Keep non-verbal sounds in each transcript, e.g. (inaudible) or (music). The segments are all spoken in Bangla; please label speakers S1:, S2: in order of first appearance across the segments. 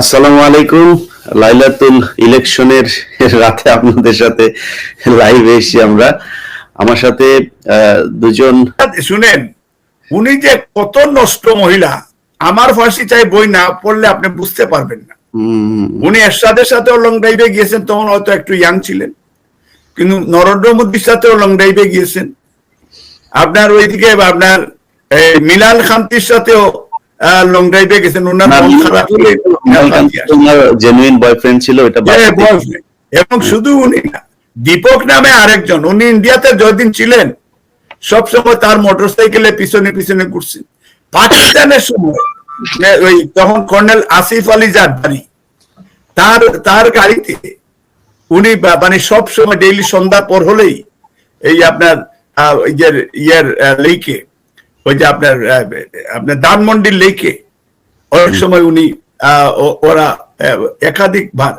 S1: আসসালামু আলাইকুম। লাইলাতুল ইলেকশনের রাতে আপনাদের সাথে লাইভে এসেছি আমরা। আমার সাথে দুজন
S2: শুনেন উনি যে কত নষ্ট মহিলা আমার ফাঁসি চাই বই না পড়লে আপনি বুঝতে পারবেন না। উনি এরশাদের সাথেও লং ড্রাইভে গিয়েছেন তখন হয়তো একটু ইয়াং ছিলেন। কিন্তু নরেন্দ্র মোদীর সাথেও লং ড্রাইভে গিয়েছেন। আপনার ওইদিকে আপনার এই মিলাল খান্তির সাথেও লং ড্রাইভে গেছেন ওনার মন খারাপ হলে
S1: ওনার জেনুইন বয়ফ্রেন্ড ছিল এটা।
S2: এবং শুধু উনি না দীপক নামে আরেকজন উনি ইন্ডিয়াতে যতদিন ছিলেন সবসময় তার মোটর সাইকেলে পিছনে পিছনে ঘুরছেন। পাকিস্তানের সময় ওই তখন কর্নেল আসিফ আলী জারদারি তার তার গাড়িতে উনি মানে সব সময় ডেইলি সন্ধ্যা পর হলেই এই আপনার ওই ইয়ের লেকে ওই যে আপনার আপনার ধানমন্ডির লেকে অনেক সময় উনি ওরা একাধিকবার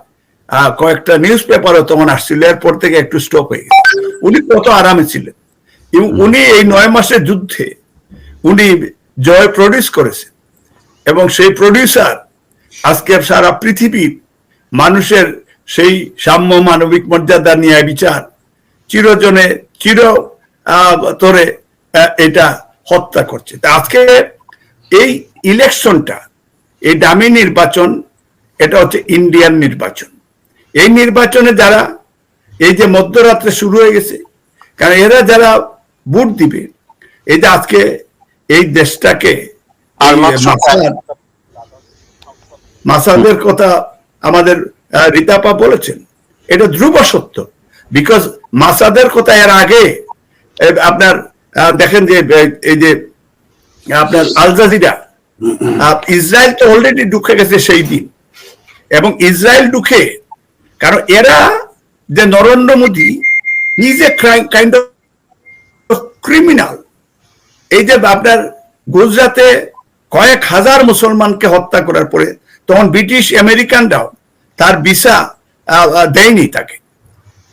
S2: কয়েকটা নিউজ পেপারও তখন আসছিল এরপর থেকে একটু স্টপ হয়ে গেছে। উনি কত আরামে ছিলেন। এবং উনি এই নয় মাসের যুদ্ধে উনি জয় প্রডিউস করেছেন। এবং সেই প্রডিউসার আজকে সারা পৃথিবীর মানুষের সেই সাম্য মানবিক মর্যাদা ন্যায় বিচার চিরজনে চির আহ, তরে এটা হত্যা করছে। তা আজকে এই ইলেকশনটা এই দামি নির্বাচন এটা হচ্ছে ইন্ডিয়ান নির্বাচন। এই নির্বাচনে যারা এই যে মধ্যরাত্রে শুরু হয়ে গেছে কারণ এরা যারা ভোট দিবে এই যে আজকে এই দেশটাকে মাসাদের কথা আমাদের রিতাপা বলেছেন। এটা ধ্রুব সত্য বিকজ মাসাদের কথা এর আগে আপনার দেখেন যে এই যে, আপনার আল জাজিরা ইসরায়েল তো অলরেডি ঢুকে গেছে সেই দিন। এবং ইসরায়েল ঢুকে, কারণ এরা যে Narendra Modi a kind of criminal এই যে আপনার গুজরাতে কয়েক হাজার মুসলমানকে হত্যা করার পরে, তখন ব্রিটিশ আমেরিকানরাও তার ভিসা দেয়নি তাকে।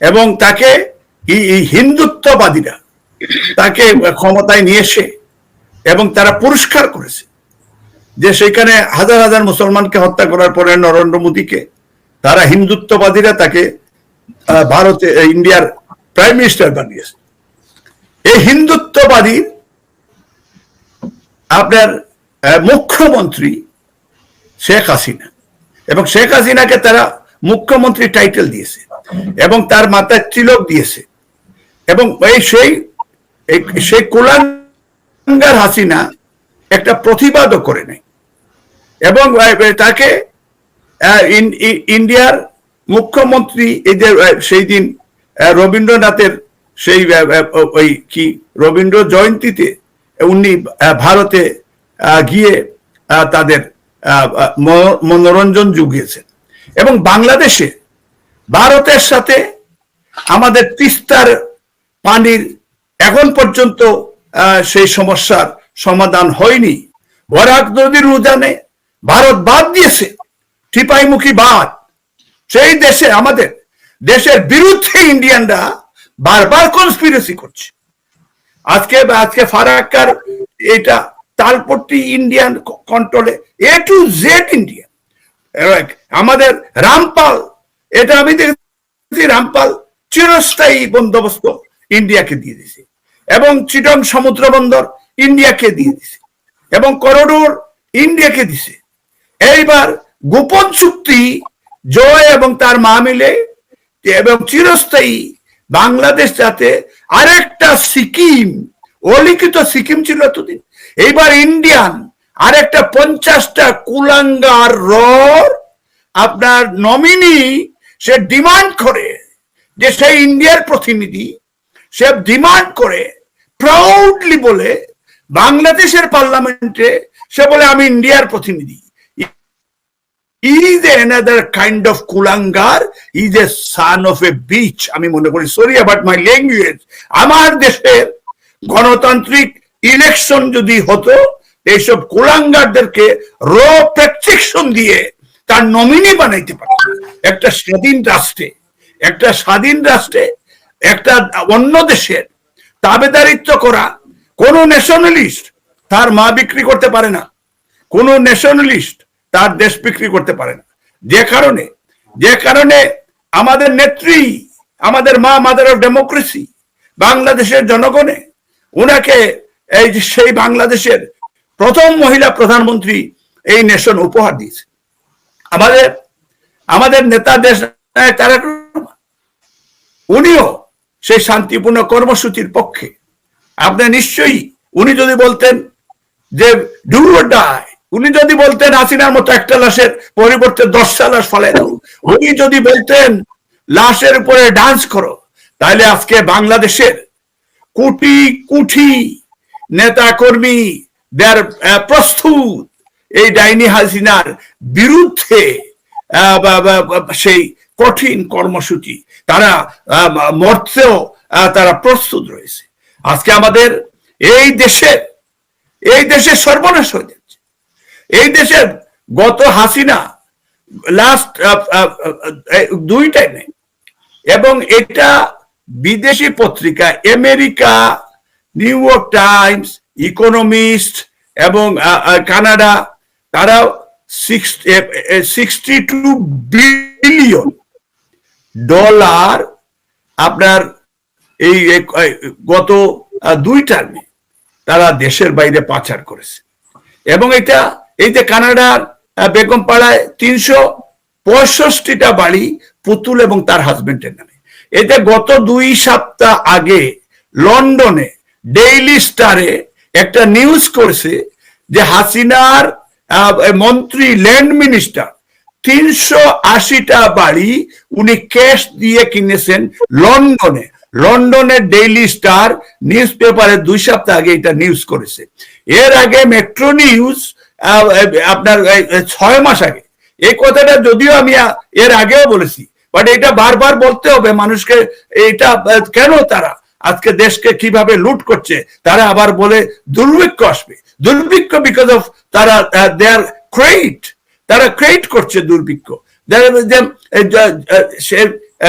S2: এবং তাকে হিন্দুত্ববাদীরা তাকে ক্ষমতায় নিয়ে এসে এবং তারা পুরস্কার করেছে যে সেখানে হাজার হাজার মুসলমানকে হত্যা করার পরে নরেন্দ্র মোদীকে, তারা হিন্দুত্ববাদীরা তাকে ভারতে ইন্ডিয়ার প্রাইম মিনিস্টার বানিয়েছে। এই হিন্দুত্ববাদী আপনার মুখ্যমন্ত্রী শেখ হাসিনা। এবং শেখ হাসিনাকে তারা মুখ্যমন্ত্রী টাইটেল দিয়েছে এবং তার মাথায় তিলক দিয়েছে। এবং এই সেই সেই কুলাঙ্গার হাসিনা একটা প্রতিবাদও করে নেয় এবং তাকে ইন্ডিয়ার মুখ্যমন্ত্রী এই যে সেই দিন রবীন্দ্রনাথের সেই ওই কি, রবীন্দ্র জয়ন্তীতে উনি ভারতে গিয়ে তাদের মনোরঞ্জন জুগিয়েছেন। এবং বাংলাদেশে, ভারতের সাথে আমাদের তিস্তার পানির এখন পর্যন্ত সেই সমস্যার সমাধান হয়নি। বরাক নদীর উজানে ভারত বাদ দিয়েছে টিপাইমুখী বাদ সেই দেশে আমাদের, দেশের বিরুদ্ধে ইন্ডিয়ানরা বারবার কনস্পিরেসি করছে। আজকে আজকে ফারাক্কার এটা তালপট্টি ইন্ডিয়ান কন্ট্রোলে এ টু জেড ইন্ডিয়ান আমাদের রামপাল, এটা আমি দেখেছি, রামপাল চিরস্থায়ী বন্দোবস্ত ইন্ডিয়াকে দিয়ে দিছে। এবং চিটং সমুদ্র বন্দর ইন্ডিয়াকে দিয়ে দিছে। এবং করডোর ইন্ডিয়াকে দিছে। এইবার গোপন চুক্তি জয় এবং তার মা মিলে এবং চিরস্থায়ী বাংলাদেশ যাতে আরেকটা সিকিম, অলিখিত সিকিম ছিল এতদিন। এইবার ইন্ডিয়ান আরেকটা পঞ্চাশটা কুলাঙ্গার রর আপনার নমিনি সে ডিমান্ড করে যে সেই ইন্ডিয়ার প্রতিনিধি সে ডিমান্ড করে প্রাউডলি বলে বাংলাদেশের পার্লামেন্টে সে বলে, আমি ইন্ডিয়ার প্রতিনিধি। ইজ another কাইন্ড অফ কুলাঙ্গার is a son of a bitch আমি মনে করি সরি অ্যাবাউট মাই ল্যাঙ্গুয়েজ আমার দেশের গণতান্ত্রিক ইলেকশন যদি হতো, এইসব কুলাঙ্গারদেরকে র প্রেসক্রিপশন দিয়ে তার নমিনি বানাইতে পারত। একটা স্বাধীন রাষ্ট্রে, একটা স্বাধীন রাষ্ট্রে একটা অন্য দেশের তাবেদারিত্ব করা কোন ন্যাশনালিস্ট তার মা বিক্রি করতে পারে না। কোন ন্যাশনালিস্ট তার দেশ বিক্রি করতে পারে না। যে কারণে যে কারণে আমাদের নেত্রী আমাদের মা মাদার অফ ডেমোক্রেসি বাংলাদেশের জনগণে ওনাকে এই সেই বাংলাদেশের প্রথম মহিলা প্রধানমন্ত্রী এই নেশন উপহার দিয়েছে। আমাদের আমাদের নেতা দেশ রহমান, উনিও সেই শান্তিপূর্ণ কর্মসূচির পক্ষে। আপনি নিশ্চয়ই উনি যদি বলতেন যে উনি যদি বলতেন হাসিনার মতো একটা লাশের পরিবর্তে দশটা লাশ ফেলে দাও, উনি যদি বলতেন লাশের উপরে ডান্স করো, তাহলে আজকে বাংলাদেশের কোটি কোটি নেতা কর্মী দেয়ার প্রস্তুত এই ডাইনি হাসিনার বিরুদ্ধে সেই কঠিন কর্মসূচি। তারা মরতেও তারা প্রস্তুত রয়েছে। আজকে আমাদের এই দেশে এই দেশে সর্বনাশ হয়ে যাচ্ছে। এই দেশে গত হাসিনা লাস্ট দুই টাইমে এবং এটা বিদেশি পত্রিকা America, New York Times, Economist এবং কানাডা তারা সিক্সটি টু বিলিয়ন ডলার আপনার এই গত দুই টার্মে তারা দেশের বাইরে পাচার করেছে। এবং এটা, এই যে কানাডার বেগম পাড়ায় তিনশো পঁয়ষট্টিটা বাড়ি পুতুল এবং তার হাজবেন্ডের নামে। এটা গত দুই সপ্তাহ আগে লন্ডনে ডেইলি স্টারে একটা নিউজ করেছে যে হাসিনার মন্ত্রী ল্যান্ড মিনিস্টার তিনশো আশিটা বাড়ি উনি ক্যাশ দিয়ে কিনেছেন লন্ডনে। লন্ডনের ডেইলি স্টার নিউজ পেপারে দুই সপ্তাহ আগে এটা নিউজ করেছে। এর আগে মেট্রো নিউজ আপনার ছয় মাস আগে। এই কথাটা যদিও আমি এর আগেও বলেছি বাট এটা বারবার বলতে হবে মানুষকে, এটা কেন তারা আজকে দেশকে কীভাবে লুট করছে, তারা আবার বলে দুর্ভিক্ষ আসবে। দুর্ভিক্ষ বিকজ অফ তারা দে আর ক্রেট তারা ক্রিয়েট করছে দুর্ভিক্ষ।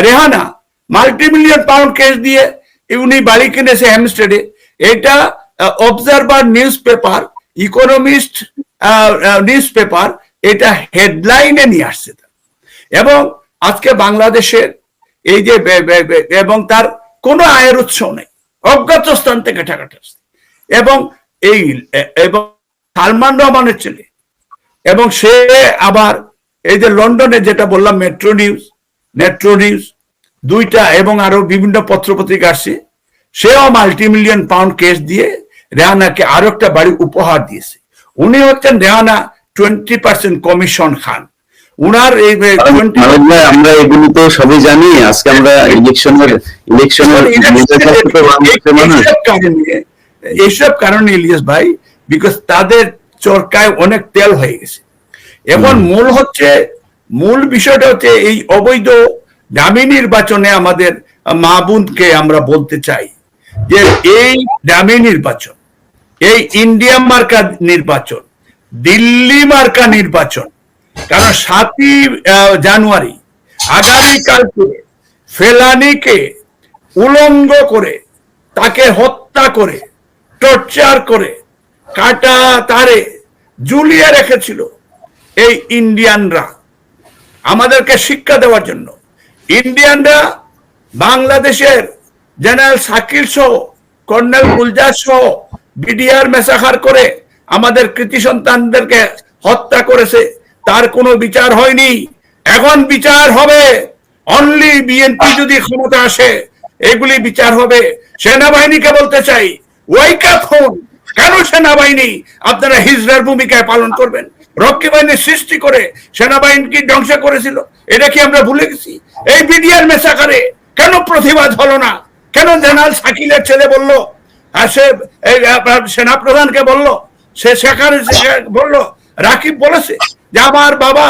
S2: Rehana multi million pound case দিয়ে উনি বাড়ি কিনেছে হ্যামস্টেডে এটা Observer newspaper Economist newspaper এটা হেডলাইনে নিয়ে আসছে এবং আজকে বাংলাদেশের এই যে এবং তার কোনো আয়ের উৎস নেই। অজ্ঞাত স্থান থেকে টাকাটা এবং এই এবং সালমান রহমানের ছেলে এবং সে আবার এই যে লন্ডনে যেটা বললাম মেট্রো নিউজ মেট্রো নিউজ দুইটা এবং আরও বিভিন্ন পত্রপত্রিকা আসছে সেও মাল্টি মিলিয়ন পাউন্ড কেস দিয়ে রেহানাকে আরও একটা বাড়ি উপহার দিয়েছে। উনি হচ্ছেন রেহানা টোয়েন্টি পার্সেন্ট কমিশন খান। উনার এই
S1: আমরা এগুলো তো সবই জানি আজকে আমরা ইলেকশনের ইলেকশনের
S2: এইসব কারণে এইসব কারণে ইলিয়াস ভাই বিকজ তাদের চরকায় অনেক তেল হয়ে গেছে। এখন মূল হচ্ছে মূল বিষয়টা হচ্ছে এই অবৈধ দামি নির্বাচনে আমাদের মা বোনকে আমরা বলতে চাই যে এই দামি নির্বাচন এই ইন্ডিয়া মার্কা নির্বাচন দিল্লি মার্কা নির্বাচন কারণ সাতই জানুয়ারি আগামীকালকে ফেলানিকে উলঙ্গ করে তাকে হত্যা করে টর্চার করে কাটা তারে ঝুলিয়ে রেখেছিল এই ইন্ডিয়ানরা আমাদেরকে শিক্ষা দেওয়ার জন্য। ইন্ডিয়ানরা বাংলাদেশের জেনারেল শাকিল সহ, কর্নেল গুলজার সহ, বিডিআর মেসাখার করে আমাদের কৃতি সন্তানদেরকে হত্যা করেছে। তার কোনো বিচার হয়নি। এখন বিচার হবে। অনলি বিএনপি যদি ক্ষমতা আসে, এগুলি বিচার হবে। সেনাবাহিনীকে বলতে চাই ওয়াইক আপ হন কেন সেনাবাহিনী আপনারা হিজরার ভূমিকায় পালন করবেন? রক্ষী বাহিনীর সৃষ্টি করে সেনাবাহিনীকে ধ্বংস করেছিল। এটা কি আমরা ভুলে গেছি? এই বিডিআর মেসাকারে কেন প্রতিবাদ হলো না? কেন জেনারেল শাকিলের ছেলে বলল, আর সে এই আপনার সেনাপ্রধানকে বলল, সে সেখানে বলল, রাকিব বলেছে যে আমার বাবা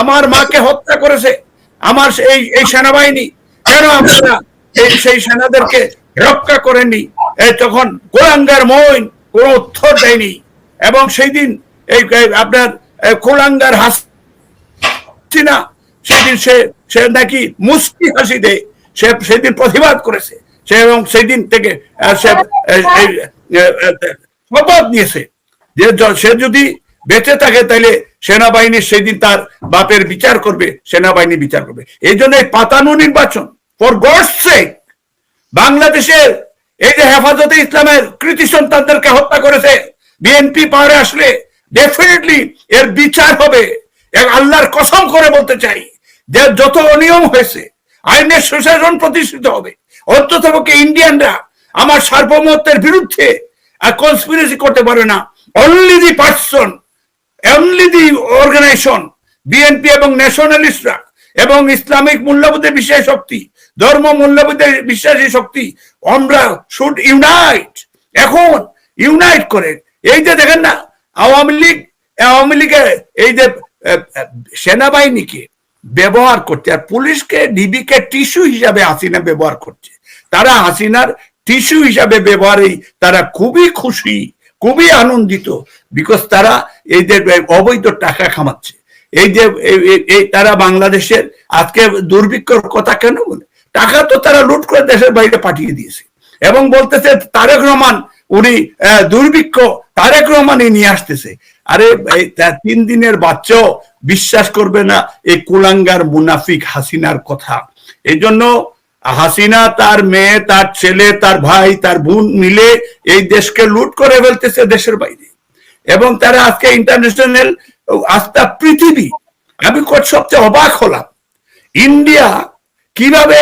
S2: আমার মাকে হত্যা করেছে। আমার এই এই সেনাবাহিনী কেন আপনারা এই সেই সেনাদেরকে রক্ষা করেননি? এই তখন কোলাঙ্গার মইন কোনো উত্তর দেয়নি। এবং সেই দিন এই আপনার কোলাঙ্গার হাসিনা সেদিন সে সে নাকি মুস্কি হাসি দেয় সে সেদিন প্রতিবাদ করেছে। সে এবং সেই দিন থেকে সে শপথ নিয়েছে। যে সে যদি বেঁচে থাকে তাইলে সেনাবাহিনী সেদিন তার বাপের বিচার করবে, সেনাবাহিনী বিচার করবে। এই জন্য এই পাতানো নির্বাচন ফর গডস সেক বাংলাদেশের এই যে হেফাজতে ইসলামের কৃতি সন্তানদেরকে হত্যা করেছে বিএনপি পাহাড়ে আসলে ডেফিনেটলি এর বিচার হবে। আল্লাহর কসম করে বলতে চাই, যে যত অনিয়ম হয়েছে, আইনের সুশাসন প্রতিষ্ঠিত হবে। অন্তত পক্ষে ইন্ডিয়ানরা আমার সার্বভৌমত্বের বিরুদ্ধে কনস্পিরেসি করতে পারে না। Only the person only the organization BNP এবং ন্যাশনালিস্টরা এবং ইসলামিক মূল্যবোধের বিশ্বাসী শক্তি ধর্ম মূল্যবোধের বিশ্বাসী শক্তি, আমরা শুড ইউনাইট এখন ইউনাইট করে, এই যে দেখেন না, আওয়ামী লীগ, আওয়ামী লীগের এই যে সেনাবাহিনীকে ব্যবহার করছে, আর পুলিশকে ডিবিকে টিস্যু হিসাবে হাসিনা ব্যবহার করছে। তারা হাসিনার টিস্যু হিসাবে ব্যবহারেই তারা খুবই খুশি, খুবই আনন্দিত বিকজ তারা এই যে অবৈধ টাকা খামাচ্ছে। এই যে তারা বাংলাদেশের আজকে দুর্ভিক্ষর কথা কেন বলে? টাকা তো তারা লুট করে দেশের বাইরে পাঠিয়ে দিয়েছে। এবং বলতেছে, তারেক রহমান, উনি দুর্ভিক্ষ তারেক রহমানই নিয়ে আসতেছে। আরে তিন দিনের বাচ্চাও বিশ্বাস করবে না এই কুলাঙ্গার মুনাফিক হাসিনার কথা। এই জন্য হাসিনা তার মেয়ে, তার ছেলে, তার ভাই, তার বোন মিলে এই দেশকে লুট করে ফেলতেছে দেশের বাইরে। এবং তারা আজকে ইন্টারন্যাশনাল আস্থা পৃথিবী, আমি সবচেয়ে অবাক হলাম। ইন্ডিয়া কীভাবে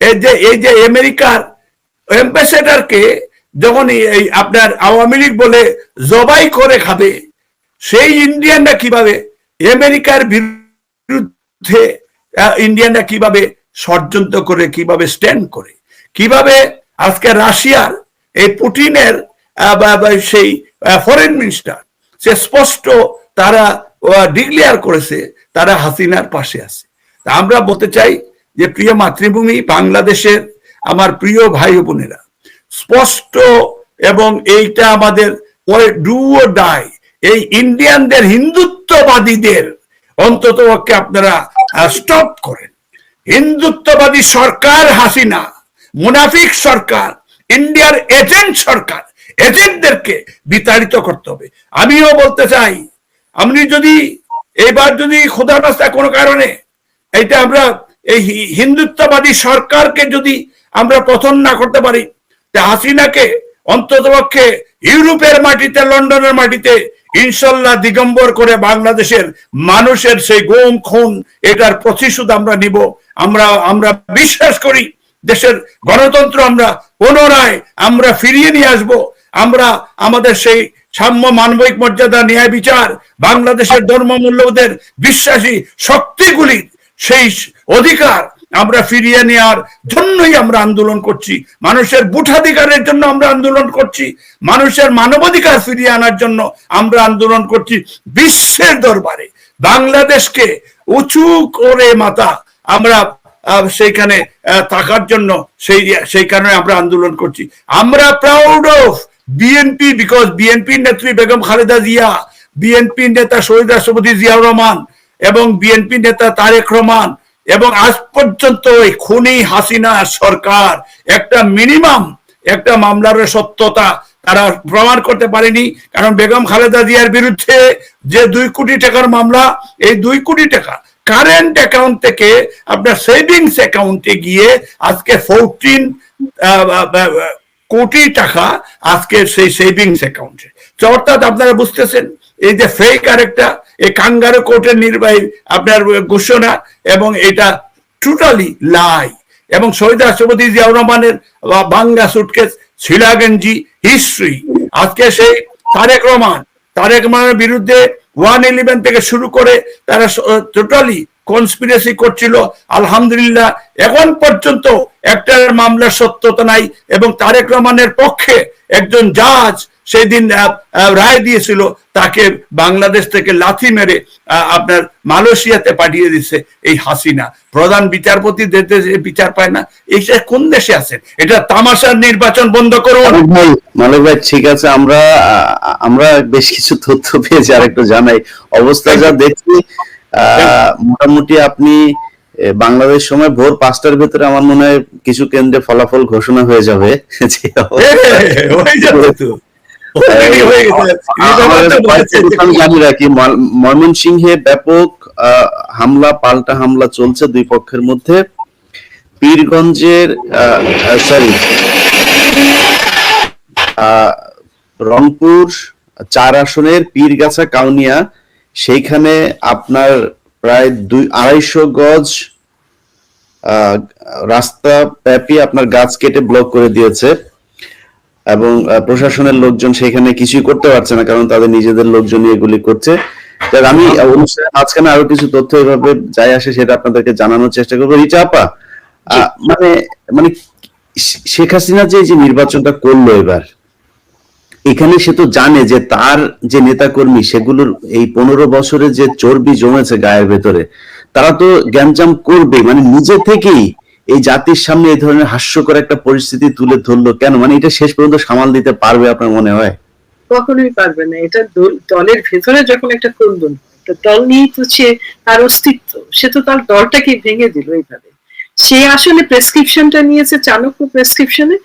S2: এই যে এই যে আমেরিকার অ্যাম্বাসেডারকে যখন এই- আপনার আওয়ামী লীগ বলে জবাই করে খাবে, সেই ইন্ডিয়ানরা কীভাবে আমেরিকার বিরুদ্ধে ইন্ডিয়ানরা কীভাবে ষড়যন্ত্র করে, কীভাবে স্ট্যান্ড করে, কীভাবে আজকে রাশিয়ার এই পুটিনের সেই ফরেন মিনিস্টার সে স্পষ্ট তারা ডিক্লেয়ার করেছে, তারা হাসিনার পাশে আছে। আমরা বলতে চাই যে প্রিয় মাতৃভূমি বাংলাদেশের আমার প্রিয় ভাই বোনেরা, স্পষ্ট এবং এইটা আমাদের ডু ও ডাই এই ইন্ডিয়ানদের হিন্দুত্ববাদীদের অন্তত আপনারা স্টপ করেন। হিন্দুত্ববাদী সরকার হাসিনা, মুনাফিক সরকার ইন্ডিয়ার এজেন্ট সরকার এজেন্টদেরকে বিতাড়িত করতে হবে। আমিও বলতে চাই, আপনি যদি, এবার যদি খোদা রাস্তা কোনো কারণে এটা আমরা এই হিন্দুত্ববাদী সরকারকে যদি আমরা পতন না করতে পারি হাসিনাকে অন্তত পক্ষে ইউরোপের মাটিতে, লন্ডনের মাটিতে ইনশাল্লাহ দিগম্বর করে বাংলাদেশের মানুষের সেই গোম খুন, এটার প্রতিশোধ আমরা নিব। আমরা আমরা বিশ্বাস করি দেশের গণতন্ত্র আমরা পুনরায় আমরা ফিরিয়ে নিয়ে আসব। আমরা আমাদের সেই সাম্য মানবিক মর্যাদা, ন্যায় বিচার, বাংলাদেশের ধর্ম মূল্যবোধের বিশ্বাসী শক্তিগুলির সেই অধিকার আমরা ফিরিয়ে নেওয়ার জন্যই আমরা আন্দোলন করছি। মানুষের বুঠাধিকারের জন্য আমরা আন্দোলন করছি। মানুষের মানবাধিকার ফিরিয়ে আনার জন্য আমরা আন্দোলন করছি বিশ্বের দরবারে। বাংলাদেশকে উঁচু করে মাথা আমরা সেইখানে থাকার জন্য সেই সেই কারণে আমরা আন্দোলন করছি। আমরা proud of BNP because BNP নেত্রী বেগম খালেদা জিয়া বিএনপি নেতা শহীদ রাষ্ট্রপতি জিয়াউর রহমান এবং বিএনপি নেতা তারেক রহমান এবং আজ পর্যন্ত ওই খুনি হাসিনা সরকার একটা মিনিমাম একটা মামলার সত্যতা তারা প্রমাণ করতে পারেনি। কারণ বেগম খালেদা জিয়ার বিরুদ্ধে যে দুই কোটি টাকার মামলা, এই দুই কোটি টাকা কারেন্ট অ্যাকাউন্ট থেকে, আপনার সেভিংস অ্যাকাউন্টে গিয়ে আজকে ফোরটিন কোটি টাকা আজকে সেই সেভিংস অ্যাকাউন্টে অর্থাৎ আপনারা বুঝতেছেন এই যে ফেক আরেকটা এই কাঙ্গারো কোর্টের নির্বাহী আপনার ঘোষণা এবং এটা টোটালি লাই এবং শহীদ রাষ্ট্রপতি জিয়াউর রহমানের বাংলা সুটকেস শিলাগঞ্জি হিস্ট্রি আজকে সেই তারেক রহমান, তারেক রহমানের বিরুদ্ধে ওয়ান ইলেভেন থেকে শুরু করে তারা টোটালি কনস্পিরেসি করছিল। আলহামদুলিল্লাহ, এখন পর্যন্ত একটা মামলার সত্যতা নাই এবং তারেক রহমানের পক্ষে একজন জাজ সেই দিন রায় দিয়েছিল তাকে বাংলাদেশ থেকে লাথি মেরে আপনার মালয়েশিয়াতে পাঠিয়ে দিচ্ছে এই হাসিনা। প্রধান বিচারপতি দেশে বিচার পায় না এইটা কোন দেশে আছেন? এটা তামাশার নির্বাচন বন্ধ করুন।
S1: মালিক ভাই মালিক ভাই ঠিক আছে আমরা আমরা বেশ কিছু তথ্য পেয়েছি আর একটু জানাই। অবস্থা যা দেখছি আহ, মোটামুটি আপনি বাংলাদেশ সময় ভোর পাঁচটার ভিতরে আমার মনে হয় কিছু কেন্দ্রে ফলাফল ঘোষণা হয়ে যাবে। জানি রাখি ম- ময়মনসিংহে ব্যাপক আহ, হামলা পাল্টা হামলা চলছে দুই পক্ষের মধ্যে। পীরগঞ্জের সরি রংপুর চার আসনের পীরগাছা কাউনিয়া সেইখানে আপনার প্রায় দুই আড়াইশো গজ আহ, রাস্তা ব্যাপী আপনার গাছ কেটে ব্লক করে দিয়েছে। এবং প্রশাসনের লোকজন সেখানে কিছুই করতে পারছে না কারণ তাদের নিজেদের লোকজনই এগুলি করছে। যাক, আমি অনুষ্ঠানের মাঝখানে আরও কিছু তথ্য এভাবে যাই আসে সেটা আপনাদেরকে জানানোর চেষ্টা করব। রিচা আপা মানে মানে শেখ হাসিনা যে যে নির্বাচনটা করল এবার এখানে সে তো জানে যে তার যে নেতাকর্মী সেগুলোর এই পনেরো বছরে যে চর্বি জমেছে গায়ের ভেতরে তারা তো গ্যাঞ্জাম করবে মানে নিজে থেকেই এই জাতির সামনে এই ধরনের হাস্যকর একটা পরিস্থিতি তুলে ধরলো কেন? মানে এটা শেষ পর্যন্ত সামাল দিতে পারবে আপনার মনে হয়?
S3: কখনোই পারবে না। এটা দলের ভেতরে যখন একটা কুন্দন দল নিয়েই তো সে তার অস্তিত্ব, সে তো তার দলটাকে ভেঙে দিল এইভাবে। সে আসলে প্রেসক্রিপশনটা নিয়েছে, চাণক্য প্রেসক্রিপশনে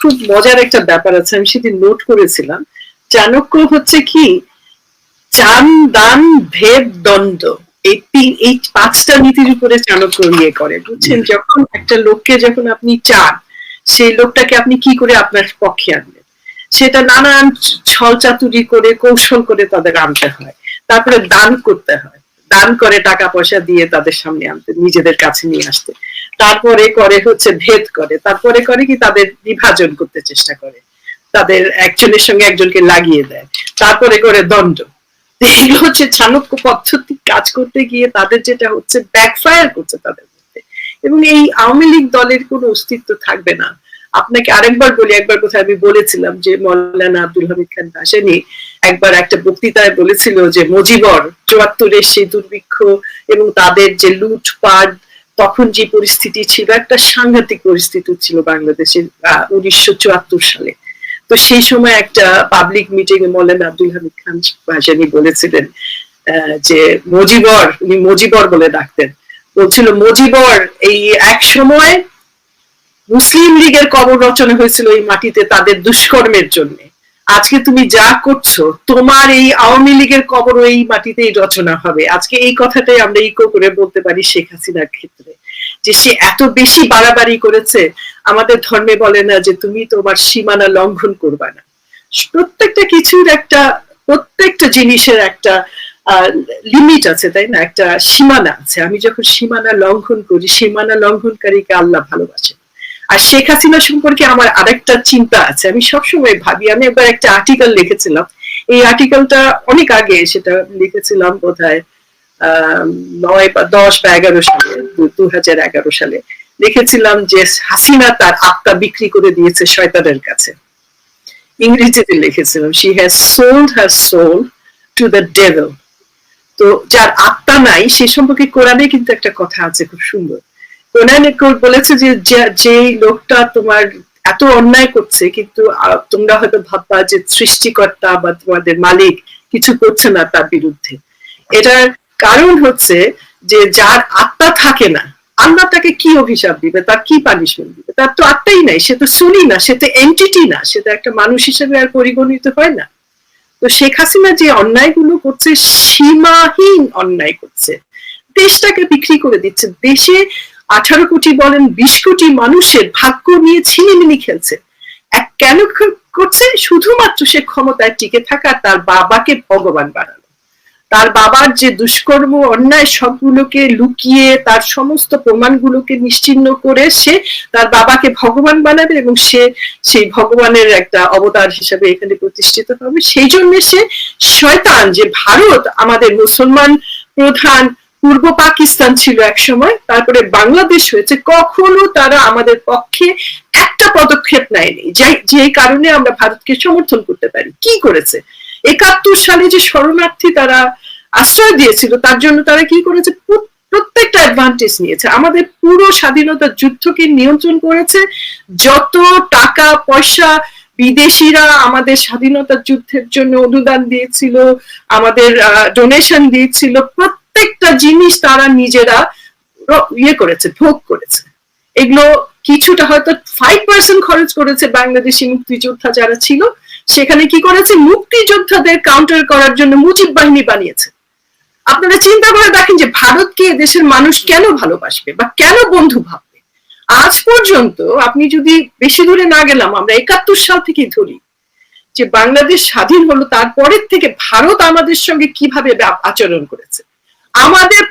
S3: খুব মজার একটা ব্যাপার আছে, আমি সেদিন নোট করেছিলাম। চাণক্য হচ্ছে কি? চান, দান, ভেদ, দ্বন্দ্ব। এই তিন- এই পাঁচটা নীতির উপরে চাণক্য ইয়ে করে বুঝছেন? যখন একটা লোককে যখন আপনি চান সেই লোকটাকে আপনি কি করে আপনার পক্ষে আনবেন? সেটা নানান ছল চাতুরি করে কৌশল করে তাদের আনতে হয়। তারপরে দান করতে হয়। দান করে টাকা পয়সা দিয়ে তাদের সামনে আনতে নিজেদের কাছে নিয়ে আসতে। তারপরে করে হচ্ছে ভেদ করে। তারপরে করে কি তাদের বিভাজন করতে চেষ্টা করে। তাদের একজনের সঙ্গে একজনকে লাগিয়ে দেয়। তারপরে করে দণ্ড। এগুলো হচ্ছে চাণক্য পদ্ধতি কাজ করতে গিয়ে তাদের যেটা হচ্ছে ব্যাকফায়ার করছে তাদের মধ্যে। এবং এই আওয়ামী লীগ দলের কোনো অস্তিত্ব থাকবে না। আপনাকে আরেকবার বলি, একবার কোথায় আমি বলেছিলাম যে মৌলানা আব্দুল হামিদ খান ভাসানি একবার একটা বক্তৃতায় বলেছিল যে মজিবর চুয়াত্তরের সেই দুর্ভিক্ষ এবং তাদের যে লুটপাট, তখন যে পরিস্থিতি ছিল একটা সাংঘাতিক পরিস্থিতি ছিল বাংলাদেশের উনিশশো চুয়াত্তর সালে। তো সেই সময় একটা পাবলিক মিটিং এ মৌলানা আব্দুল হামিদ খান ভাসানি বলেছিলেন যে মজিবর, উনি মজিবর বলে ডাকতেন। বলছিল, মজিবর, এই এক সময় মুসলিম লীগের কবর রচনা হয়েছিল এই মাটিতে তাদের দুষ্কর্মের জন্য। আজকে তুমি যা করছ, তোমার এই আওয়ামী লীগের কবর এই মাটিতেই রচনা হবে। আজকে এই কথাটাই আমরা ইকো করে বলতে পারি শেখ হাসিনার ক্ষেত্রে। যে সে এত বেশি বাড়াবাড়ি করেছে, আমাদের ধর্মে বলে না যে তুমি তোমার সীমানা লঙ্ঘন করবা না। প্রত্যেকটা কিছুর একটা, প্রত্যেকটা জিনিসের একটা লিমিট আছে, তাই না? একটা সীমানা আছে। আমি যখন সীমানা লঙ্ঘন করি, সীমানা লঙ্ঘনকারীকে আল্লাহ ভালোবাসে আর শেখ হাসিনা সম্পর্কে আমার আরেকটা চিন্তা আছে। আমি সবসময় ভাবি, আমি একবার একটা আর্টিকেল লিখেছিলাম। এই আর্টিকেলটা অনেক আগে সেটা লিখেছিলাম বোধ হয় নয় বা দশ বা এগারো সালে, দু হাজার এগারো সালে লিখেছিলাম যে হাসিনা তার আত্মা বিক্রি করে দিয়েছে শয়তানের কাছে। ইংরেজিতে লিখেছিলাম she has sold her soul to the devil তো যার আত্মা নাই, সে সম্পর্কে কোরআনে কিন্তু একটা কথা আছে খুব সুন্দর। কোরআনে বলেছে যে যে লোকটা তোমার এত অন্যায় করছে, কিন্তু তোমরা হয়তো ভাববা যে সৃষ্টিকর্তা বা তোমাদের মালিক কিছু করছে না তার বিরুদ্ধে। এটার কারণ হচ্ছে যে যার আত্মা থাকে না, আল্লাহ তাকে কি অভিশাপ দিবে? তার কি পানিশমেন্ট দিবে? তার তো আত্মাই নাই, সে তো শুনি না, সে তো এন্টিটি না, সে তো একটা মানুষ হিসেবে আর পরিগণিত হয় না। তো শেখ হাসিনা যে অন্যায়গুলো করছে, সীমাহীন অন্যায় করছে। দেশটাকে বিক্রি করে দিচ্ছে। দেশে আঠারো কোটি বলেন বিশ কোটি মানুষের ভাগ্য নিয়ে ছিনিমিনি খেলছে। এক কেন করছে? শুধুমাত্র সে ক্ষমতায় টিকে থাকা তার বাবাকে ভগবান বানানো। তার বাবার যে দুষ্কর্ম, অন্যায় সবগুলোকে লুকিয়ে, তার সমস্ত প্রমাণগুলোকে নিশ্চিন্ন করে সে তার বাবাকে ভগবান বানাবে এবং সে সেই ভগবানের একটা অবতার হিসেবে এখানে প্রতিষ্ঠিত হবে। সেই জন্য সে শয়তান, যে ভারত আমাদের মুসলমান প্রধান, পূর্ব পাকিস্তান ছিল এক সময় তারপরে বাংলাদেশ হয়েছে, কখনো তারা আমাদের পক্ষে একটা পদক্ষেপ নেয়নি। যে কারণে আমরা ভারতকে সমর্থন করতে পারি। কি করেছে? একাত্তর সালে যে শরণার্থী তারা আশ্রয় দিয়েছিল, তার জন্য তারা কি করেছে? প্রত্যেকটা অ্যাডভান্টেজ নিয়েছে। আমাদের পুরো স্বাধীনতা যুদ্ধকে নিয়ন্ত্রণ করেছে। যত টাকা, পয়সা বিদেশিরা আমাদের স্বাধীনতা যুদ্ধের জন্য অনুদান দিয়েছিল, আমাদের ডোনেশন দিয়েছিল, প্রত্যেকটা জিনিস তারা নিজেরা ইয়ে করেছে, ভোগ করেছে। এগুলো কিছুটা হয়তো ফাইভ পার্সেন্ট খরচ করেছে বাংলাদেশি মুক্তিযোদ্ধা যারা ছিল সেখানে কি করেছে? মুক্তিযোদ্ধাদের কাউন্টার করার জন্য মুজিব বাহিনী বানিয়েছে। আপনারা চিন্তা করে দেখেন যে ভারতকে দেশের মানুষ কেন ভালোবাসবে বা কেন বন্ধু ভাববে? আজ পর্যন্ত আপনি যদি বেশি দূরে না গেলাম, আমরা একাত্তর সাল থেকেই ধরি যে বাংলাদেশ স্বাধীন হলো, তারপরের থেকে ভারত আমাদের সঙ্গে কীভাবে আচরণ করেছে? আমাদের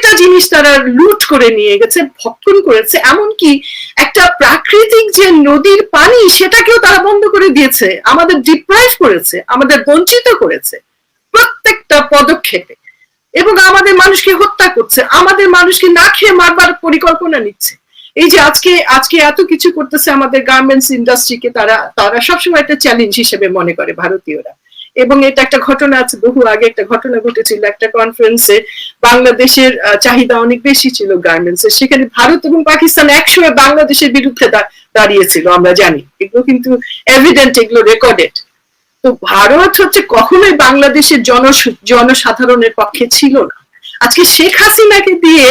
S3: প্রত্যেকটা জিনিস তারা লুট করে নিয়ে গেছে, ভক্ষণ করেছে, এমনকি একটা প্রাকৃতিক যে নদীর পানি, সেটাকেও তারা বন্ধ করে দিয়েছে, আমাদের ডিপ্রাইভ করেছে, আমাদের বঞ্চিত করেছে, প্রত্যেকটা পদক্ষেপে। এবং আমাদের মানুষকে হত্যা করছে, আমাদের মানুষকে না খেয়ে মারবার পরিকল্পনা নিচ্ছে। এই যে আজকে আজকে এত কিছু করতেছে আমাদের গার্মেন্টস ইন্ডাস্ট্রিকে তারা তারা সবসময় একটা চ্যালেঞ্জ হিসেবে মনে করে ভারতীয়রা। এবং এটা একটা ঘটনা আছে, বহু আগে একটা ঘটনা ঘটেছিল একটা কনফারেন্সে বাংলাদেশের চাহিদা অনেক বেশি ছিল গার্মেন্টস এর সেখানে ভারত এবং পাকিস্তান একসময় বাংলাদেশের বিরুদ্ধে দাঁড়িয়েছিল, আমরা জানি। এগুলো কিন্তু এভিডেন্ট এগুলো রেকর্ডেড তো ভারত হচ্ছে কখনোই বাংলাদেশের জন, জনসাধারণের পক্ষে ছিল না। আজকে শেখ হাসিনাকে দিয়ে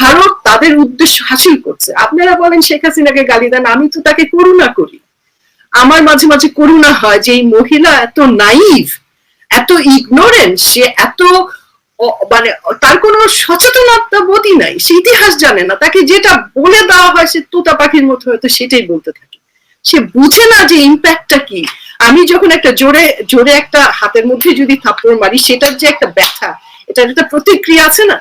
S3: ভারত তাদের উদ্দেশ্য হাসিল করছে। আপনারা বলেন শেখ হাসিনাকে গালি দেন, আমি তো তাকে করুণা করি। আমার মাঝে মাঝে করুণা হয় যে এই মহিলা এত নাইভ এত ইগনোরেন্ট সে এত মানে তার কোনো সচেতনতা বোধই নাই। সে ইতিহাস জানে না। তাকে যেটা বলে দেওয়া হয় সে তোতা পাখির মতো হয়তো সেটাই বলতে থাকে। সে বুঝে না যে ইম্প্যাক্টটা কি। আমি যখন একটা জোরে জোরে একটা হাতের মধ্যে যদি থাপড় মারি, সেটার যে একটা ব্যথা, এটার একটা প্রতিক্রিয়া আছে না?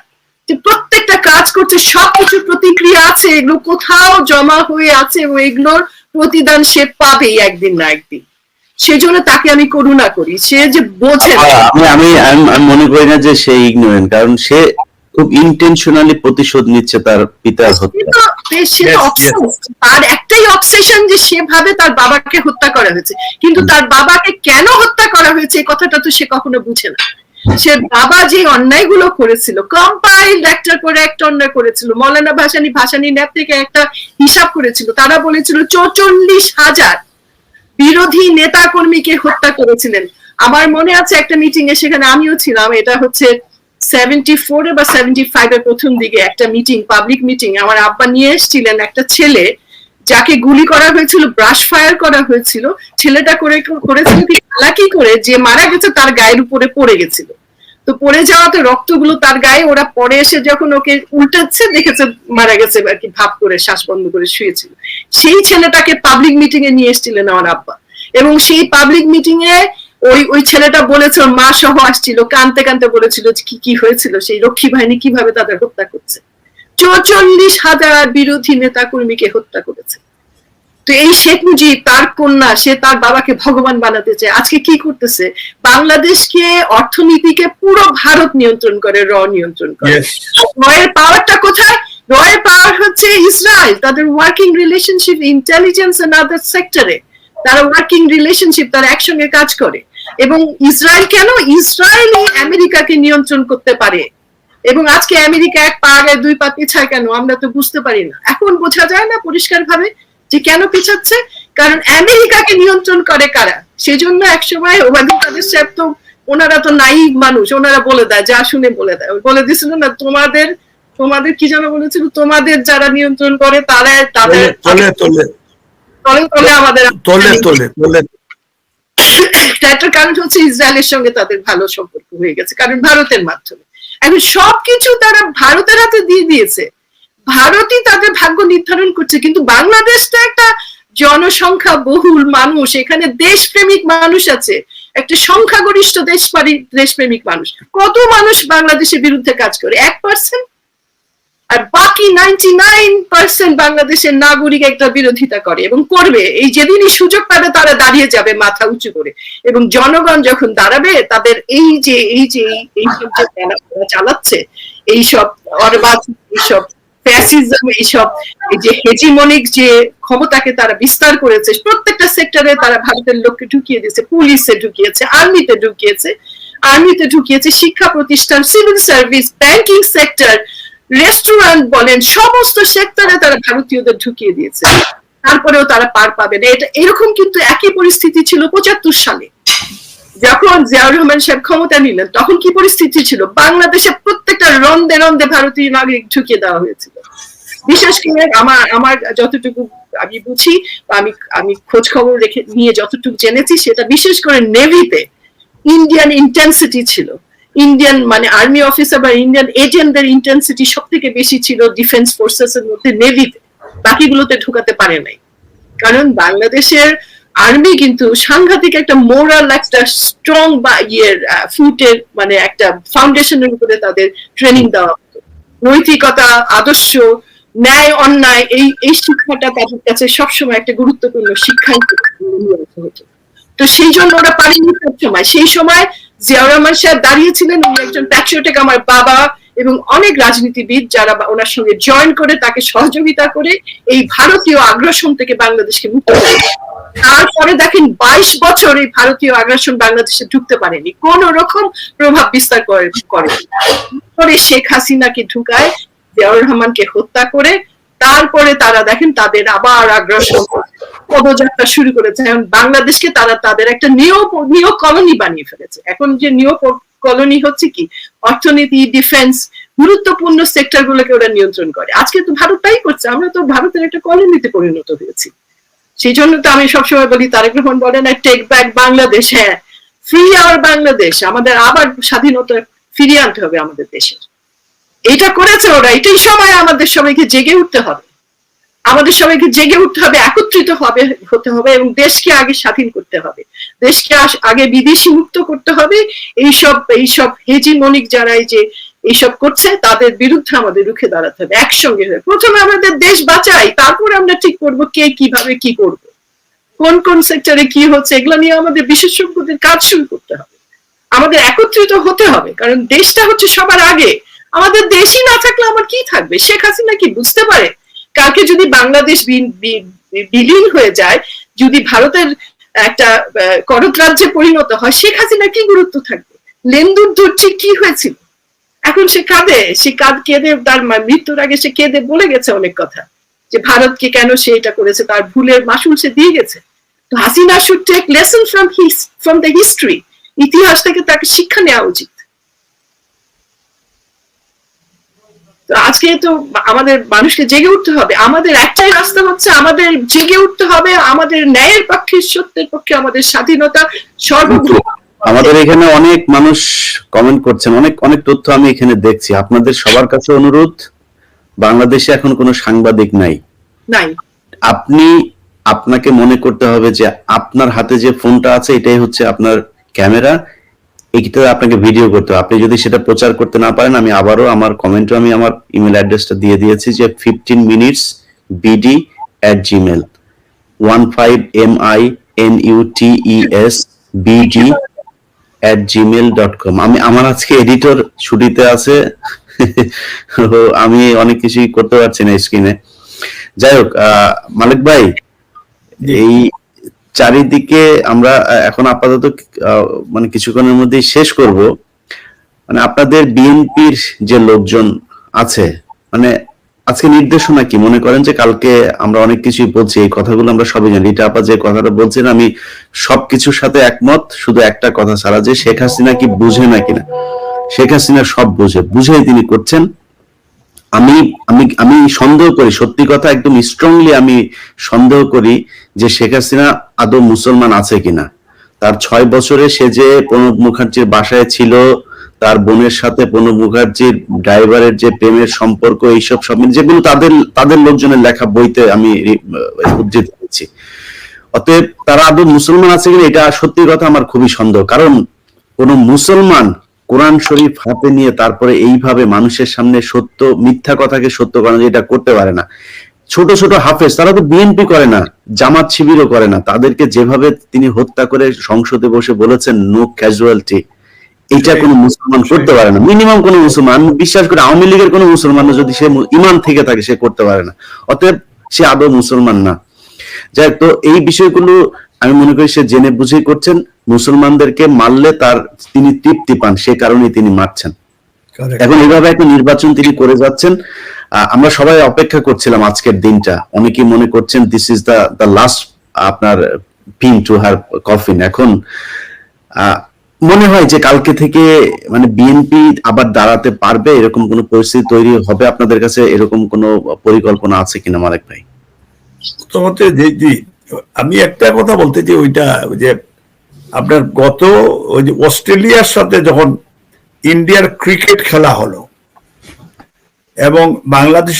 S3: যে প্রত্যেকটা কাজ করতে সবকিছু প্রতিক্রিয়া আছে। এগুলো কোথাও জমা হয়ে আছে। এবং এগুলোর প্রতিদান সে পাবেই একদিন না একদিন। সেজন্য তাকে আমি করুণা করি। সে যে বোঝে
S1: আমি আমি মনে করি না যে সে ইগনোরেন্ট কারণ সে খুব ইন্টেনশনালি প্রতিশোধ নিচ্ছে তার পিতার হত্যা।
S3: তার একটাই অবসেশন যে সেভাবে তার বাবাকে হত্যা করা হয়েছে। কিন্তু তার বাবাকে কেন হত্যা করা হয়েছে এই কথাটা তো সে কখনো বুঝে না। সে বাবা যে অন্যায়গুলো করেছিল কম্পাইল একটা করে একটা অন্যায় করেছিল, মৌলানা ভাসানি ভাসানি ন্যাপ থেকে একটা হিসাব করেছিল, তারা বলেছিল চৌচল্লিশ হাজার বিরোধী নেতা কর্মীকে হত্যা করেছিলেন। আমার মনে আছে একটা মিটিং এ সেখানে আমিও ছিলাম, এটা হচ্ছে সেভেন্টি ফোরে বা সেভেন্টি ফাইভ এর প্রথম দিকে একটা মিটিং পাবলিক মিটিং আমার আব্বা নিয়ে এসেছিলেন একটা ছেলে যাকে গুলি করা হয়েছিল ব্রাশ ফায়ার করা হয়েছিল, ছেলেটা করে করেছিল কি চালাকি করে যে মারা গেছে তার গায়ের উপরে পড়ে গেছিল। তো পড়ে যাওয়াতে রক্তগুলো তার গায়ে, ওরা পরে এসে যখন ওকে উল্টাচ্ছে, দেখেছে মারা গেছে আর কি ভাব করে, শ্বাস বন্ধ করে শুয়েছিল। সেই ছেলেটাকে পাবলিক মিটিং এ নিয়ে এসেছিলেন আমার আব্বা। এবং সেই পাবলিক মিটিং এ ওই ওই ছেলেটা বলেছে মা সহ আসছিল। কানতে কানতে বলেছিল কি কি হয়েছিল? সেই রক্ষী বাহিনী কীভাবে তাদের হত্যা করছে? চৌচল্লিশ হাজার বিরোধী নেতা কর্মীকে হত্যা করেছে। তো এই শেখ মুজিব তার কন্যা সে তার বাবাকে ভগবান বানাতে চায়। আজকে কি করতেছে? বাংলাদেশকে অর্থনীতিকে পুরো ভারত নিয়ন্ত্রণ করে র নিয়ন্ত্রণ করে। রয়ের পাওয়ারটা কোথায়? রয়ের পাওয়ার হচ্ছে ইসরায়েল। তাদের working relationship intelligence and other সেক্টরে তারা ওয়ার্কিং রিলেশনশিপ তারা একসঙ্গে কাজ করে। এবং ইসরায়েল কেন? ইসরায়েলই আমেরিকাকে নিয়ন্ত্রণ করতে পারে। এবং আজকে আমেরিকা এক পা আগে দুই পা পিছায় কেন? আমরা তো বুঝতে পারি না। এখন বোঝা যায় না পরিষ্কার ভাবে যে কেন পিছাচ্ছে কারণ আমেরিকাকে নিয়ন্ত্রণ করে কারা? সেজন্য একসময় ওবায়দুল কাদের সাহেব তো ওনারা তো নাই মানুষ ওনারা বলে দেয় যা শুনে বলে দেয়। বলে দিছিল না তোমাদের তোমাদের কি যেন বলেছিল তোমাদের যারা নিয়ন্ত্রণ করে তারা তাদের
S2: তলে তলে
S3: তলে। তলে আমাদের
S2: তলে তলে তলে।
S3: একটার কারণ হচ্ছে ইসরায়েলের সঙ্গে তাদের ভালো সম্পর্ক হয়ে গেছে কারণ ভারতের মাধ্যমে। এখন সবকিছু তারা ভারতের হাতে দিয়ে দিয়েছে। ভারতই তাদের ভাগ্য নির্ধারণ করছে, কিন্তু বাংলাদেশটা একটা জনসংখ্যা বহুল মানুষ, এখানে দেশপ্রেমিক মানুষ আছে, একটা সংখ্যাগরিষ্ঠ দেশ দেশপ্রেমিক মানুষ। কত মানুষ বাংলাদেশের বিরুদ্ধে কাজ করে? এক পার্সেন্ট আর বাকি নাইনটি নাইন পার্সেন্ট বাংলাদেশের নাগরিক একটা বিরোধিতা করে এবং করবে। এই যেদিনই সুযোগ পাবে তারা দাঁড়িয়ে যাবে মাথা উঁচু করে। এবং জনগণ যখন দাঁড়াবে, তাদের এই যে এই যে, এই- এইসব যে চালাচ্ছে এইসব অর্বাচী এইসব ফ্যাসিজম এইসব এই যে হেজিমনিক যে ক্ষমতাকে তারা বিস্তার করেছে, প্রত্যেকটা সেক্টরে তারা ভারতের লোককে ঢুকিয়ে দিয়েছে পুলিশে ঢুকিয়েছে আর্মিতে ঢুকিয়েছে আর্মিতে ঢুকিয়েছে, শিক্ষা প্রতিষ্ঠান civil service banking sector restaurant বলেন, সমস্ত সেক্টরে তারা ভারতীয়দের ঢুকিয়ে দিয়েছে। তারপরেও তারা পার পাবে না। এটা এরকম কিন্তু একই পরিস্থিতি ছিল পঁচাত্তর সালে। যখন জিয়াউর রহমান সাহেব ক্ষমতা নিলেন, তখন কি পরিস্থিতি ছিল? বাংলাদেশে প্রত্যেকটা রন্দে রন্দে ভারতীয় নাগরিক ঢুকিয়ে দেওয়া হয়েছিল। বিশেষ করে আমার আমার যতটুকু আমি বুঝি, আমি আমি খোঁজ খবর রেখে, নিয়ে যতটুকু জেনেছি, সেটা বিশেষ করে নেভিতে ইন্ডিয়ান ইন্টেন্সিটি ছিল। ইন্ডিয়ান মানে আর্মি অফিসার বা ইন্ডিয়ান এজেন্টদের ইন্টেন্সিটি সব থেকে বেশি ছিল ডিফেন্স ফোর্সেস এর মধ্যে নেভিতে। বাকিগুলোতে ঢুকাতে পারে নাই। কারণ বাংলাদেশের আর্মি কিন্তু সাংঘাতিক একটা মোরাল একটা স্ট্রং বা ইয়ের ফুটের মানে একটা ফাউন্ডেশনের উপরে তাদের ট্রেনিং দেওয়া হতো। নৈতিকতা, আদর্শ, ন্যায়, অন্যায়, এই এই শিক্ষাটা তাদের কাছে সবসময় একটা গুরুত্বপূর্ণ শিক্ষা হতো। তো সেই জন্য ওরা পারেনি সব সময় সেই সময় জিয়াউর রহমান সাহেব দাঁড়িয়েছিলেন, উনি একজন প্যাট্রিয়টিক আমার বাবা এবং অনেক রাজনীতিবিদ যারা ওনার সঙ্গে জয়েন করে তাকে সহযোগিতা করে এই ভারতীয় আগ্রাসন থেকে বাংলাদেশকে মুক্ত করে তারপরে দেখেন বাইশ বছর এই ভারতীয় আগ্রাসন বাংলাদেশে ঢুকতে পারেনি। কোন রকম প্রভাব বিস্তার করে করে শেখ হাসিনাকে ঢুকায় জিয়াউর রহমানকে হত্যা করে তারপরে তারা দেখেন তাদের আবার আগ্রাসন পদযাত্রা শুরু করেছে। এখন বাংলাদেশকে তারা তাদের একটা নিও নিও কলোনি বানিয়ে ফেলেছে। এখন যে নিও কলোনি হচ্ছে কি? অর্থনীতি ডিফেন্স গুরুত্বপূর্ণ সেক্টর গুলোকে ওরা নিয়ন্ত্রণ করে। আজকে তো ভারত তাই করছে। আমরা তো ভারতের একটা কলোনিতে পরিণত হয়েছি। সেই জন্য তো আমি সবসময় বলি, তারেক রহমান বলে না টেক ব্যাক বাংলাদেশ। হ্যাঁ ফ্রি আওয়ার বাংলাদেশ। আমাদের আবার স্বাধীনতা ফিরিয়ে আনতে হবে আমাদের দেশের। এটা করেছে ওরা, এটাই সময় আমাদের সবাইকে জেগে উঠতে হবে। আমাদের সবাইকে জেগে উঠতে হবে, একত্রিত হবে, হতে হবে এবং দেশকে আগে স্বাধীন করতে হবে। দেশকে আগে বিদেশি মুক্ত করতে হবে। এইসব এইসব হেজিমনিক যারা এই যে এইসব করছে, তাদের বিরুদ্ধে আমাদের রুখে দাঁড়াতে হবে, একসঙ্গে হয়ে। প্রথমে আমাদের দেশ বাঁচাই, তারপর আমরা ঠিক করব কে কীভাবে কি করব। কোন কোন সেক্টরে কি হচ্ছে, এগুলো নিয়ে আমাদের বিশেষজ্ঞদের কাজ শুরু করতে হবে। আমাদের একত্রিত হতে হবে, কারণ দেশটা হচ্ছে সবার আগে। আমাদের দেশই না থাকলে আমার কি থাকবে? শেখ হাসিনা কি বুঝতে পারে? কালকে যদি বাংলাদেশ বিলীন হয়ে যায়, যদি ভারতের একটা করত রাজ্যে পরিণত হয়, শেখ হাসিনা কি গুরুত্ব থাকবে? লেন্দুর ধরছি কি হয়েছিল? এখন সে কাঁদে, সে কাঁদ কেঁদে তার মৃত্যুর আগে সে কেঁদে বলে গেছে অনেক কথা, যে ভারতকে কেন সে এটা করেছে, তার ভুলের মাসুল সে দিয়ে গেছে। তো Hasina should take lesson from from the history ইতিহাস থেকে তাকে শিক্ষা নেওয়া উচিত। তো আজকে তো আমাদের মানুষকে জেগে উঠতে হবে। আমাদের একটাই রাস্তা হচ্ছে আমাদের জেগে উঠতে হবে আমাদের ন্যায়ের পক্ষে সত্যের পক্ষে আমাদের স্বাধীনতা সর্বভৌম।
S1: আমাদের এখানে অনেক মানুষ কমেন্ট করছেন অনেক অনেক তথ্য আমি এখানে দেখছি। আপনাদের সবার কাছে অনুরোধ বাংলাদেশে এখন কোনো সাংবাদিক নাই।
S3: নাই।
S1: আপনি আপনাকে মনে করতে হবে যে আপনার হাতে যে ফোনটা আছে এটাই হচ্ছে আপনার ক্যামেরা। এইটা আপনাকে ভিডিও করতে হবে। আপনি যদি সেটা প্রচার করতে না পারেন আমি আবারও আমার কমেন্টে আমি আমার ইমেল অ্যাড্রেসটা দিয়ে দিয়েছি যে fifteen minutes BD at Gmail one five M I N U T E S BD at Gmail dot com আমি আমার আজকে এডিটর ছুটিতে আছে। (laughs) তো আমি অনেক কিছুই করতে পারছি না স্ক্রিনে যাই হোক মালিক ভাই এই চারিদিকে আমরা এখন আপাতত মানে কিছুক্ষণের মধ্যেই শেষ করব। মানে আপনাদের বিএনপির যে লোকজন আছে মানে আজকে নির্দেশনা কি? মনে করেন যে কালকে আমরা অনেক কিছুই বলছি, এই কথাগুলো আমরা সবই জানি। এটা আপা যে কথাটা বলছেন, আমি সবকিছুর সাথে একমত, শুধু একটা কথা ছাড়া যে শেখ হাসিনা কি বুঝে না কিনা? শেখ হাসিনা সব বুঝে, বুঝেই তিনি করছেন। আমি আমি আমি সন্দেহ করি, সত্যি কথা একদম স্ট্রংলি আমি সন্দেহ করি যে শেখ হাসিনা আদৌ মুসলমান আছে কিনা। তার ছয় বছরে সে যে প্রণব মুখার্জির বাসায় ছিল, তার বোনের সাথে প্রণব মুখার্জির ড্রাইভারের যে প্রেমের সম্পর্ক, এইসব সব যেগুলো তাদের তাদের লোকজনের লেখা বইতে আমি উদ্ধৃত করছি অতএব তারা আদৌ মুসলমান আছে কিনা, এটা সত্যি কথা আমার খুবই সন্দেহ। কারণ কোন মুসলমান কোরআন শরীফ হাতে নিয়ে তারপরে এইভাবে মানুষের সামনে সত্য, মিথ্যা কথাকে সত্য করানো এটা করতে পারে না। ছোট ছোট হাফেজ তারা তো বিএনপি করে না জামাত শিবিরও করে না। তাদেরকে যেভাবে তিনি হত্যা করে সংসদে বসে বলেছেন নো ক্যাজুয়ালিটি এটা কোনো মুসলমান করতে পারে না। মিনিমাম কোনো মুসলমান বিশ্বাস করি আওয়ামী লীগের কোনো মুসলমান যদি সে ইমান থেকে থাকে সে করতে পারে না। অতএব সে আদৌ মুসলমান না। যাই তো এই বিষয়গুলো আমি মনে করি সে জেনে বুঝেই করছেন। মুসলমানদেরকে মারলে তার তিনি তৃপ্তি পান সে কারণেই তিনি মারছেন. এখন এইভাবে একটা নির্বাচন তিনি করে যাচ্ছেন আমরা সবাই অপেক্ষা করছিলাম আজকের দিনটা। অনেকেই মনে করছেন this is the the last আপনার পিন টু হার কফিন এখন মনে হয় যে কালকে থেকে মানে বিএনপি আবার দাঁড়াতে পারবে এরকম কোনো পরিস্থিতি তৈরি হবে? আপনাদের কাছে এরকম কোনো পরিকল্পনা আছে কিনা মালিক ভাই?
S2: প্রথমত আমি একটা কথা বলতে যে ওইটা ওই যে আপনার গত ওই যে অস্ট্রেলিয়ার সাথে যখন ইন্ডিয়ার ক্রিকেট খেলা হলো। এবং বাংলাদেশ